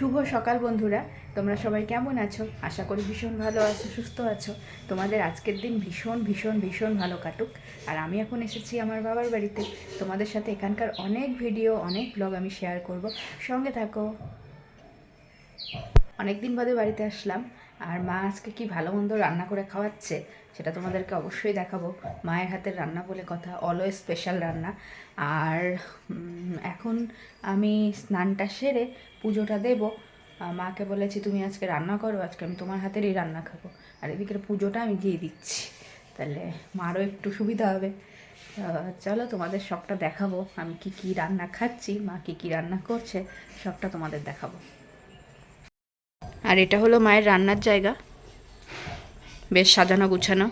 শুভ সকাল বন্ধুরা। তোমরা সবাই কেমন আছো? আশা করি ভীষণ ভালো আছো, সুস্থ আছো। তোমাদের আজকের দিন ভীষণ ভীষণ ভীষণ ভালো কাটুক। আর আমি এখন এসেছি আমার বাবার বাড়িতে। তোমাদের সাথে এখানকার অনেক ভিডিও, অনেক ব্লগ আমি শেয়ার করব। সঙ্গে থাকো। অনেক দিন বাদে বাড়িতে আসলাম। আর মা আজকে কি ভালো মন্দ রান্না করে খাওয়াচ্ছে, সেটা তোমাদেরকে অবশ্যই দেখাবো। মায়ের হাতের রান্না বলে কথা অলওয়েজ স্পেশাল রান্না। আর এখন আমি স্নানটা সেরে পুজোটা দেবো। মাকে বলেছি, তুমি আজকে রান্না করো, আজকে আমি তোমার হাতেরই রান্না খাব। আর এদিকের পুজোটা আমি দিয়ে দিচ্ছি। তাহলে মারও একটু সুবিধা হবে। চলো তোমাদের সবটা দেখাবো, আমি কি কি রান্না খাচ্ছি, মা কি কি রান্না করছে, সবটা তোমাদের দেখাবো। আর এটা হলো মায়ের রান্নার জায়গা। বেশ সাজানো গুছানো।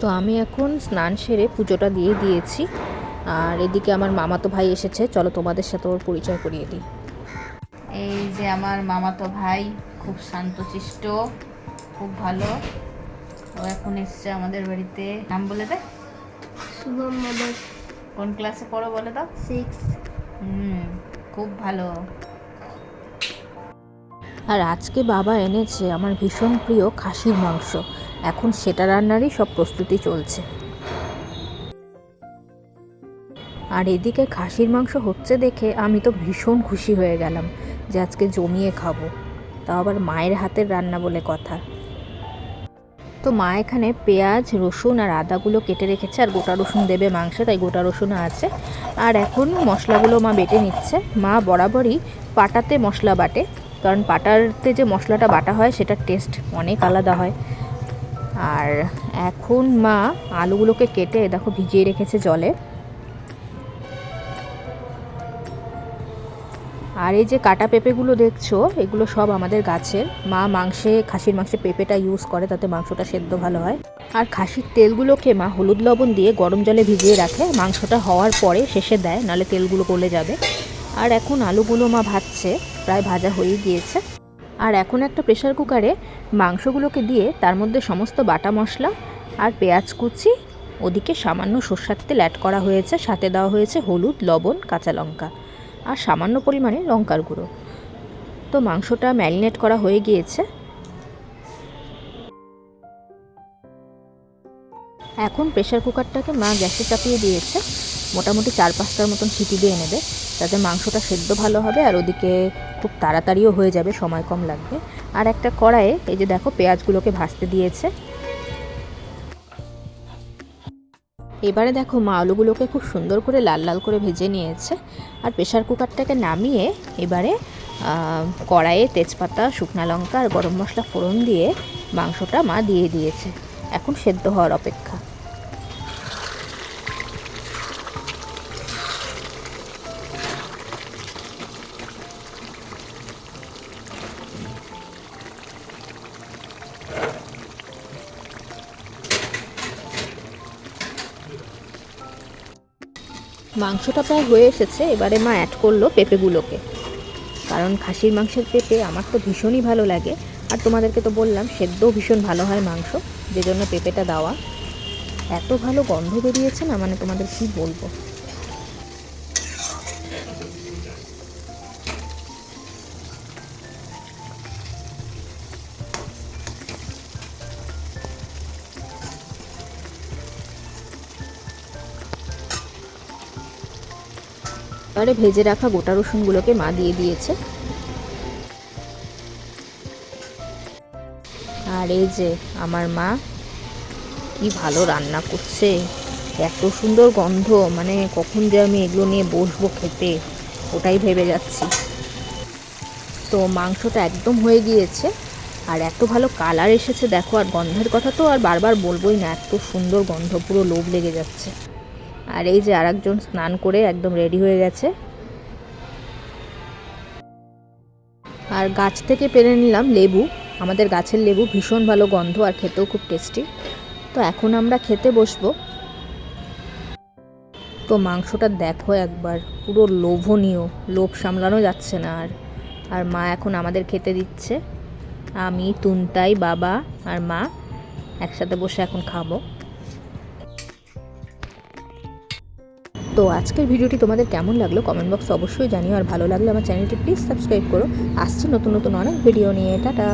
তো আমি এখন স্নান সেরে পুজোটা দিয়ে দিয়েছি। আর এদিকে আমার মামাতো ভাই এসেছে। চলো তোমাদের সাথে ওর পরিচয় করিয়ে দিই। এই যে আমার মামাতো ভাই খুব শান্তশিষ্ট খুব ভালো। ও এখন এসছে আমাদের বাড়িতে। নাম বলে দে। শুভম মোদক কোন ক্লাসে পড়ো বলে দাও? সিক্স হুম খুব ভালো। আর আজকে বাবা এনেছে আমার ভীষণ প্রিয় খাসির মাংস। এখন সেটা রান্নারই সব প্রস্তুতি চলছে। আর এদিকে খাসির মাংস হচ্ছে দেখে আমি তো ভীষণ খুশি হয়ে গেলাম যে আজকে জমিয়ে খাব। তাও আবার মায়ের হাতের রান্না বলে কথা। তো মা এখানে পেঁয়াজ, রসুন আর আদাগুলো কেটে রেখেছে আর গোটা রসুন দেবে মাংসে, তাই গোটা রসুন আছে। আর এখন মশলাগুলো মা বেটে নিচ্ছে। মা বরাবরই পাটাতে মশলা বাটে। কারণ বাটারতে যে মশলাটা বাটা হয় সেটার টেস্ট অনেক আলাদা হয়। আর এখন মা আলুগুলোকে কেটে দেখো ভিজিয়ে রেখেছে জলে। আর এই যে কাটা পেঁপেগুলো দেখছ, এগুলো সব আমাদের গাছের মা মাংসে, খাসির মাংসে পেঁপেটা ইউজ করে, তাতে মাংসটা সেদ্ধ ভালো হয়। আর খাসির তেলগুলোকে মা হলুদ লবণ দিয়ে গরম জলে ভিজিয়ে রাখে। মাংসটা হওয়ার পরে শেষে দেয়, নালে তেলগুলো গলে যাবে। আর এখন আলুগুলো মা ভাজছে, প্রায় ভাজা হয়ে গিয়েছে। আর এখন একটা প্রেশার কুকারে মাংসগুলোকে দিয়ে তার মধ্যে সমস্ত বাটা মশলা আর পেঁয়াজ কুচি, ওদিকে সামান্য সর্ষার তেল অ্যাড করা হয়েছে, সাথে দেওয়া হয়েছে হলুদ, লবণ, কাঁচা লঙ্কা আর সামান্য পরিমাণে লঙ্কার গুঁড়ো। তো মাংসটা ম্যারিনেট করা হয়ে গিয়েছে। এখন প্রেশার কুকারটাকে মা গ্যাসে চাপিয়ে দিয়েছে, মোটামুটি চার পাঁচটার মতন সিটি দিয়ে নেবে। তাতে মাংসটা সেদ্ধ ভালো হবে আর ওদিকে খুব তাড়াতাড়িও হয়ে যাবে, সময় কম লাগবে। আর একটা কড়াইয়ে, এই যে দেখো পেঁয়াজগুলোকে ভাজতে দিয়েছে। এবারে দেখো মা আলুগুলোকে খুব সুন্দর করে লাল লাল করে ভেজে নিয়েছে। আর প্রেশার কুকারটাকে নামিয়ে এবারে কড়াইয়ে তেজপাতা, শুকনো লঙ্কা আর গরম মশলা ফোড়ন দিয়ে মাংসটা মা দিয়ে দিয়েছে। এখন সেদ্ধ হওয়ার অপেক্ষা। মাংসটা প্রায় হয়ে এসেছে, এবারে মা অ্যাড করল পেঁপেগুলোকে। কারণ খাসির মাংসের পেঁপে আমার তো ভীষণই ভালো লাগে, আর তোমাদেরকে তো বললাম সেদ্ধও ভীষণ ভালো হয় মাংস যে জন্য পেঁপেটা দেওয়া। এত ভালো গন্ধ বেরিয়েছে না মানে তোমাদের কি বলব? এবারে ভেজে রাখা গোটা রসুনগুলোকে মা দিয়ে দিয়েছে। আর এই যে আমার মা কি ভালো রান্না করছে। এত সুন্দর গন্ধ মানে কখন যে আমি এগুলো নিয়ে বসবো খেতে, ওটাই ভেবে যাচ্ছি। তো মাংসটা একদম হয়ে গিয়েছে, আর এত ভালো কালার এসেছে, দেখো, আর গন্ধের কথা তো আর বারবার বলবোই না, এত সুন্দর গন্ধ, পুরো লোভ লেগে যাচ্ছে। আর এই যে আরেকজন স্নান করে একদম রেডি হয়ে গেছে। আর গাছ থেকে পেরে নিলাম লেবু। আমাদের গাছের লেবু ভীষণ ভালো গন্ধ আর খেতেও খুব টেস্টি। তো এখন আমরা খেতে বসবো। তো মাংসটা দেখো একবার, পুরো লোভনীয়, লোভ সামলানো যাচ্ছে না আর। আর মা এখন আমাদের খেতে দিচ্ছে। আমি, তুনতাই, বাবা আর মা একসাথে বসে এখন খাব। তো আজকের ভিডিওটি তোমাদের কেমন লাগল কমেন্ট বক্সে অবশ্যই জানিও আর ভালো লাগলে আমার চ্যানেলটি প্লিজ সাবস্ক্রাইব করো। আসছি নতুন নতুন অনেক ভিডিও নিয়ে। টাটা।